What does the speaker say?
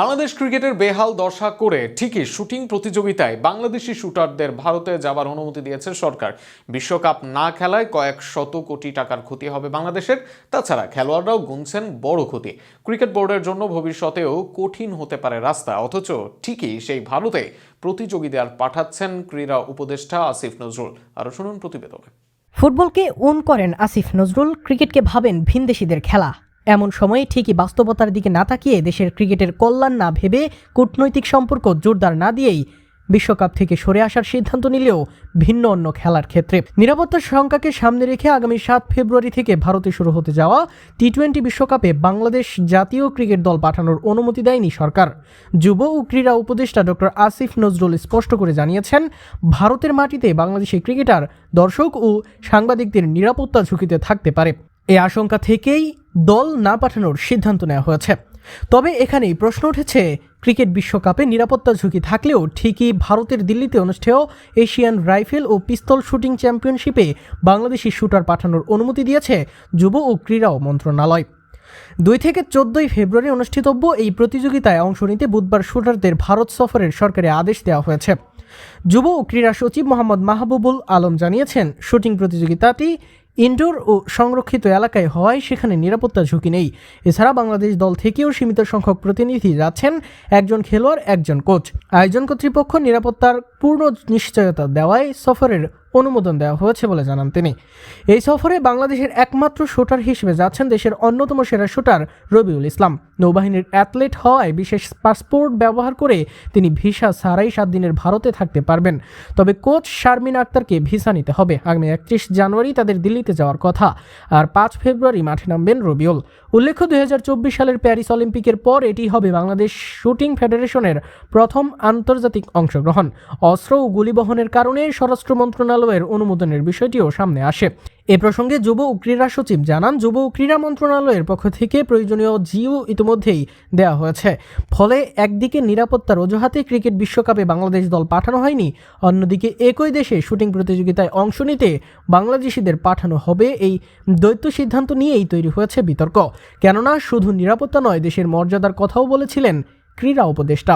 বাংলাদেশ ক্রিকেটের বেহাল দশা করে ঠিকই শুটিং প্রতিযোগিতায় বাংলাদেশি শুটারদের ভারতে যাবার অনুমতি দিয়েছে সরকার। বিশ্বকাপ না খেলায় কয়েক শত কোটি টাকার ক্ষতি হবে বাংলাদেশের। তাছাড়া খেলোয়াড়রাও গুনছেন বড় ক্ষতি। ক্রিকেট বোর্ডের জন্য ভবিষ্যতেও কঠিন হতে পারে রাস্তা, অথচ ঠিকই সেই ভারতে প্রতিযোগীদের পাঠাচ্ছেন ক্রীড়া উপদেষ্টা আসিফ নজরুল। আরও শুনুন প্রতিবেদনে। ফুটবলকে উন করেন আসিফ নজরুল, ক্রিকেটকে ভাবেন ভিনদেশিদের খেলা। এমন সময়ে ঠিকই বাস্তবতার দিকে না তাকিয়ে দেশের ক্রিকেটের কল্যাণ না ভেবে কূটনৈতিক সম্পর্ক জোরদার না দিয়েই বিশ্বকাপ থেকে সরে আসার সিদ্ধান্ত নিলেও ভিন্ন অন্য খেলার ক্ষেত্রে। নিরাপত্তার শঙ্কাকে সামনে রেখে আগামী সাত ফেব্রুয়ারি থেকে ভারতে শুরু হতে যাওয়া টি টোয়েন্টি বিশ্বকাপে বাংলাদেশ জাতীয় ক্রিকেট দল পাঠানোর অনুমতি দেয়নি সরকার। যুব ও ক্রীড়া উপদেষ্টা ডক্টর আসিফ নজরুল স্পষ্ট করে জানিয়েছেন, ভারতের মাটিতে বাংলাদেশি ক্রিকেটার, দর্শক ও সাংবাদিকদের নিরাপত্তা ঝুঁকিতে থাকতে পারে। এই আশঙ্কা থেকেই দল না পাঠানোর সিদ্ধান্ত নেওয়া হয়েছে। তবে এখানেই প্রশ্ন উঠেছে, ক্রিকেট বিশ্বকাপে নিরাপত্তা ঝুঁকি থাকলেও ঠিকই ভারতের দিল্লিতে অনুষ্ঠেয় এশিয়ান রাইফেল ও পিস্তল শুটিং চ্যাম্পিয়নশিপে বাংলাদেশি শুটার পাঠানোর অনুমতি দিয়েছে যুব ও ক্রীড়া মন্ত্রণালয়। দুই থেকে চোদ্দই ফেব্রুয়ারি অনুষ্ঠিতব্য এই প্রতিযোগিতায় অংশ নিতে বুধবার শুটারদের ভারত সফরের সরকারি আদেশ দেওয়া হয়েছে। যুব ও ক্রীড়া সচিব মোহাম্মদ মাহবুবুল আলম জানিয়েছেন, শুটিং প্রতিযোগিতাটি ইনডোর ও সংরক্ষিত এলাকায় হওয়ায় সেখানে নিরাপত্তা ঝুঁকি নেই। এছাড়া বাংলাদেশ দল থেকেও সীমিত সংখ্যক প্রতিনিধি যাচ্ছেন, একজন খেলোয়াড়, একজন কোচ। আয়োজন কর্তৃপক্ষ নিরাপত্তার পূর্ণ নিশ্চয়তা দেওয়ায় সফরের অনুমোদন দেওয়া হয়েছে বলে জানান তিনি। এই সফরে বাংলাদেশের একমাত্র শুটার হিসেবে যাচ্ছেন দেশের অন্যতম সেরা শুটার রবিউল ইসলাম। নৌবাহিনীর অ্যাথলেট হওয়ায় বিশেষ পাসপোর্ট ব্যবহার করে তিনি ভিসা ছাড়াই সাত দিনের ভারতে থাকতে পারবেন। তবে কোচ শারমিন আক্তারকে ভিসা নিতে হবে। আগামী একত্রিশ জানুয়ারি তাদের দিল্লিতে যাওয়ার কথা। আর পাঁচ ফেব্রুয়ারি মাঠে নামবেন রবিউল। উল্লেখ্য, দুই হাজার চব্বিশ সালের প্যারিস অলিম্পিকের পর এটি হবে বাংলাদেশ শুটিং ফেডারেশনের প্রথম আন্তর্জাতিক অংশগ্রহণ। অস্ত্র ও গুলিবহনের কারণে স্বরাষ্ট্র মন্ত্রণালয়ের অনুমোদনের বিষয়টিও সামনে আসে। এ প্রসঙ্গে যুব ও ক্রীড়া সচিব জানান, যুব ও ক্রীড়া মন্ত্রণালয়ের পক্ষ থেকে প্রয়োজনীয় জিও ইতিমধ্যেই দেওয়া হয়েছে। ফলে একদিকে নিরাপত্তার অজুহাতে ক্রিকেট বিশ্বকাপে বাংলাদেশ দল পাঠানো হয়নি, অন্যদিকে একই দেশে শুটিং প্রতিযোগিতায় অংশ নিতে বাংলাদেশিদের পাঠানো হবে এই দ্বৈত সিদ্ধান্ত নিয়েই তৈরি হয়েছে বিতর্ক। কেননা, শুধু নিরাপত্তা নয়, দেশের মর্যাদার কথাও বলেছিলেন ক্রীড়া উপদেষ্টা।